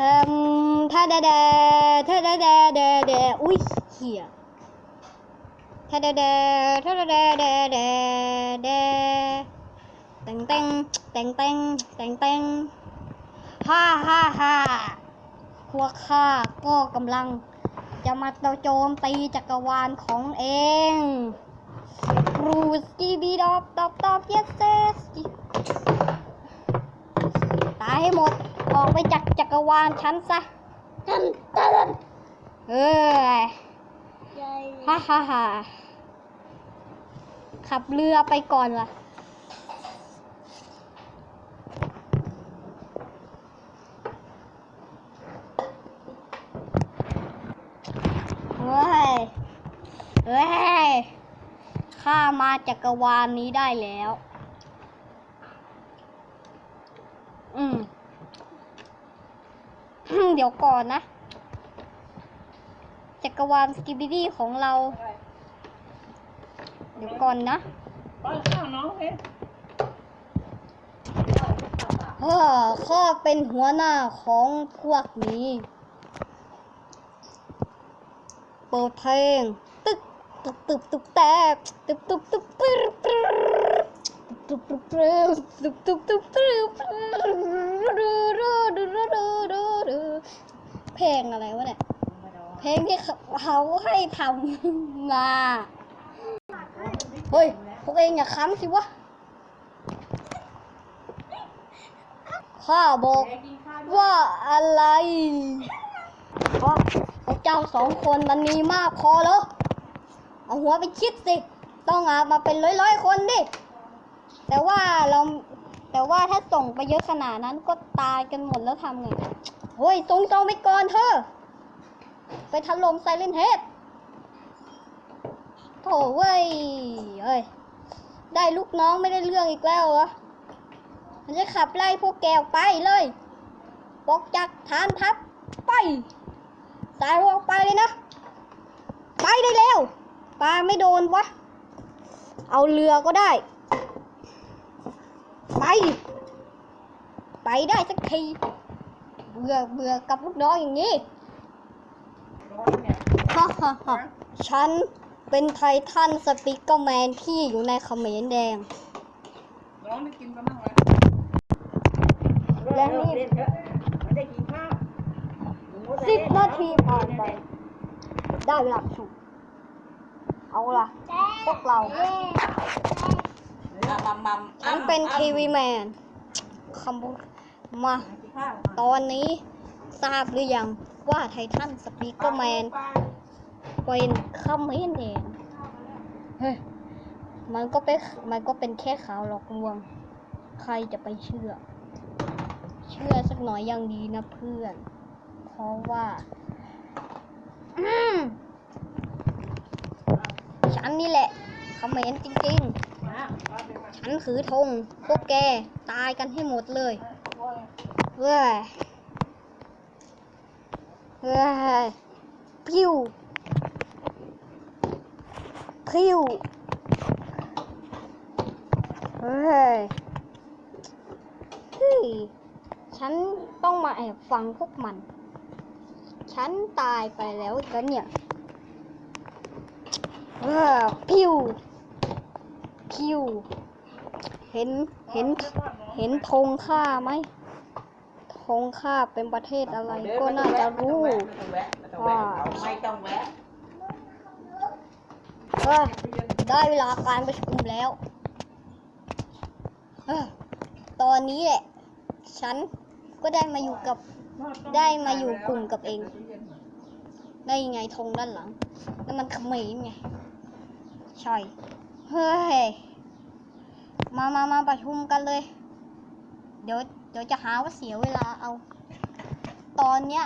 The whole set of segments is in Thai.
ทำท่าแดแดท่าแดแดแดแดอุ้ยเหี้ยท่าแดแดท่าแดแดแดแดแดแต่งแต่งแต่งแต่งแต่งแต่งฮ่าฮ่าฮ่าพวกข้าก็กำลัง จะมาโจมตีจักรวาลของเองรูสกีบีดอบดอบดอบเยสเซสตายให้หมด ออกไปจากจักรวาลฉันซะเอ้ยฮ่าฮ่าฮ่าขับเรือไปก่อนล่ะเฮ้ย เฮ้ย ข้ามาจักรวาลนี้ได้แล้ว อืม เดี๋ยวก่อนนะจักรวาลสกิบิดี้ของเรา เดี๋ยวก่อนนะป้อนข้าวน้องเฮ้ยเออข้าเป็นหัวหน้าของพวกนี้เปิดเพลงตึกตึกตึกตึกแตกตึกตึกตึกตึกตึกตึกตึกตึกตึกตึกตึก เพลงอะไรวะเนี่ย เพลงที่เขาให้ทำมาเฮ้ย พวกเองอย่าค้ำสิวะ ข้าบอกแกกินข้าวด้วยว่าอะไรว่าพวกเจ้าสองคนมันมีมากพอเหรอเอาหัวไปคิดสิ ต้องอามาเป็นร้อยๆคนดิ แต่ว่าเรา แต่ว่าถ้าส่งไปเยอะขนาดนั้นก็ตายกันหมดแล้วทำไงเฮ้ยตรงตรงไปก่อนเธอ ไปถล่มไซเลนเฮดโถเว้ยเอ้ย ได้ลูกน้องไม่ได้เรื่องอีกแล้วเหรอ มันจะขับไล่พวกแกออกไปเลยปกจากฐานทัพไป สายออกไปเลยนะ ไปได้แล้วปลาไม่โดนวะ เอาเรือก็ได้ ไป ไปได้สักทีเบื่อเบื่อกับลูกน้องอย่างนี้ร้อนเนี่ยฮ่าฮ่าฮ่าฉันเป็นไททันสปิกเกอร์แมนที่อยู่ในเขมรแดง ร้อนไม่กินกันบ้างไหมและนี่เล่นเถอะไม่ได้กินข้าวสิบนาทีผ่านไป ได้เวลาประชุมเอาล่ะ พวกเรา มัมมัมมัมฉันเป็นทีวีแมนคำพูดมากินข้าวตอนนี้ทราบหรือยังว่าไททันสปีกเกอร์แมนเป็นคำไม่เองเฮ้ยมันก็เป็นมันก็เป็นแค่ข่าวหลอกลวง ใครจะไปเชื่อ เชื่อสักหน่อยยังดีนะเพื่อน เพราะว่าอืมฉันนี่แหละคอมเขมนต์จริงมามาเป็นมาๆ ฉันถือธงพวกแกตายกันให้หมดเลยเว้ยเว้ยพิวพิวเฮ้ยเฮ้ย ฉันต้องมาแอบฟังพวกมัน ฉันตายไปแล้วกันเนี่ยเออพิว พิว เห็น เห็น เห็นธงข้าไหมธงข้าเป็นประเทศอะไรก็น่าจะรู้ไม่ต้องแวะไม่ต้องแวะไม่ต้องแวะเออได้เวลาการประชุมแล้วเออตอนนี้แหละ ฉันก็ได้มาอยู่กับ ได้มาอยู่กลุ่มกับเอง ได้ยังไงธงด้านหลังนั่นมันเขมรไง ใช่ เฮ้ย มามามาประชุมกันเลย เดี๋ยว เดี๋ยวจะหาว่าเสียเวลาเอา ตอนเนี้ย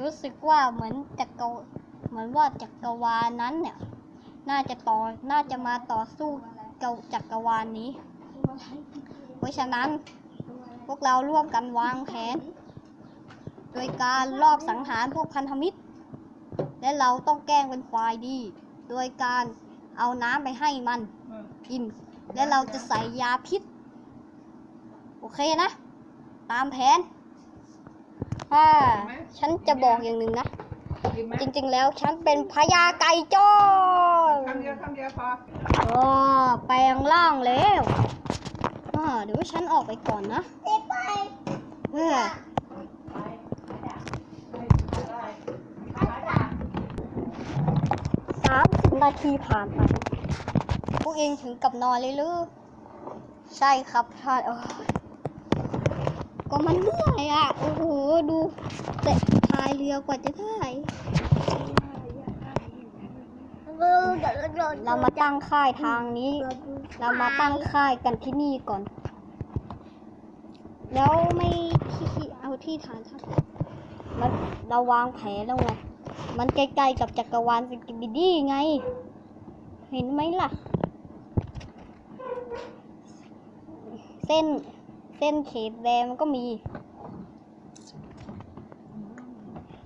รู้สึกว่าเหมือนจักรเหมือนว่าจักรวาลนั้นเนี่ย น่าจะต่อ น่าจะมาต่อสู้กับจักรวาลนี้ เพราะฉะนั้น พวกเราร่วมกันวางแผน โดยการลอบสังหารพวกพันธมิตร และเราต้องแกล้งเป็นฝ่ายดี โดยการ เอาน้ำไปให้มันกิน และเราจะใส่ยาพิษ โอเคนะ ตามแผนถ้าฉันจะบอกอย่างหนึ่งนะกินไหมจริงๆแล้วฉันเป็นพญาไก่จ้อคำเดียวคำเดียวพออ๋อแปลงร่างแล้วอ่าเดี๋ยวฉันออกไปก่อนนะเออสามสิบ นาทีผ่านไป พวกเองถึงกับนอนเลยหรือใช่ครับท่านเออก็มันเหนื่อยอะ โอ้โห ดูแต่พายเรือกว่าจะได้เรามาตั้งค่ายทางนี้ เรามาตั้งค่ายกันที่นี่ก่อน แล้วไม่ที่เอาที่ฐานทัพมันเราวางแผนแล้วไง มันใกล้ๆกับจักรวาลสกิบิดี้ไง เห็นไหมล่ะ เส้นเส้นเขตแดงมันก็มี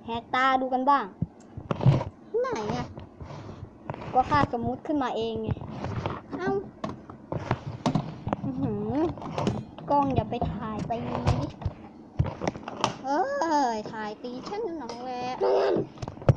แหกตาดูกันบ้าง ไหนอะ ก็ค่าสมมุติขึ้นมาเองไง เอ้าอื้อหือกล้องอย่าไปถ่ายตีเอ้ยถ่ายตีฉันหน่อยแหละ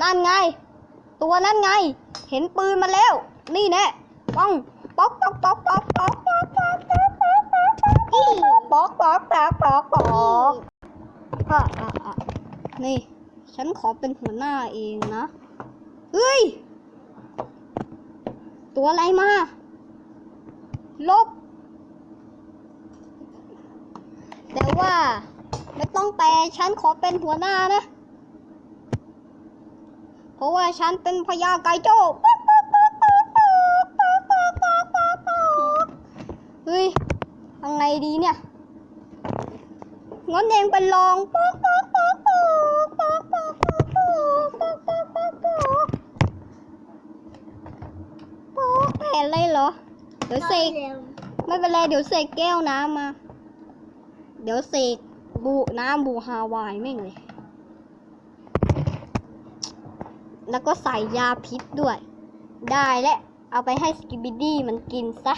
นั่นไง ตัวนั่นไง เห็นปืนมาแล้ว นี่แน่ป้องป๊อกป๊อกป๊อกป๊อกป๊อกป๊อกป๊อกป๊อกป๊อกป๊อกป๊อกป๊อกป๊อกป๊อกป๊อกอะอะอะนี่ ฉันขอเป็นหัวหน้าเองนะเฮ้ย ตัวอะไรมา ลบ แต่ว่า ไม่ต้องแต่ฉันขอเป็นหัวหน้านะ เพราะว่าฉันเป็นพญาไก่โจ้เฮ้ยยังไงดีเนี่ยงอนเองไปลองแผ่อะไรเหรอ เดี๋ยวเสกไม่เป็นไรเดี๋ยวเสกแก้วน้ำมา เดี๋ยวเสกบุน้ำบุฮาวายไม่เลย แล้วก็ใส่ยาพิษด้วย ได้และเอาไปให้สกิบิดี้มันกินซะ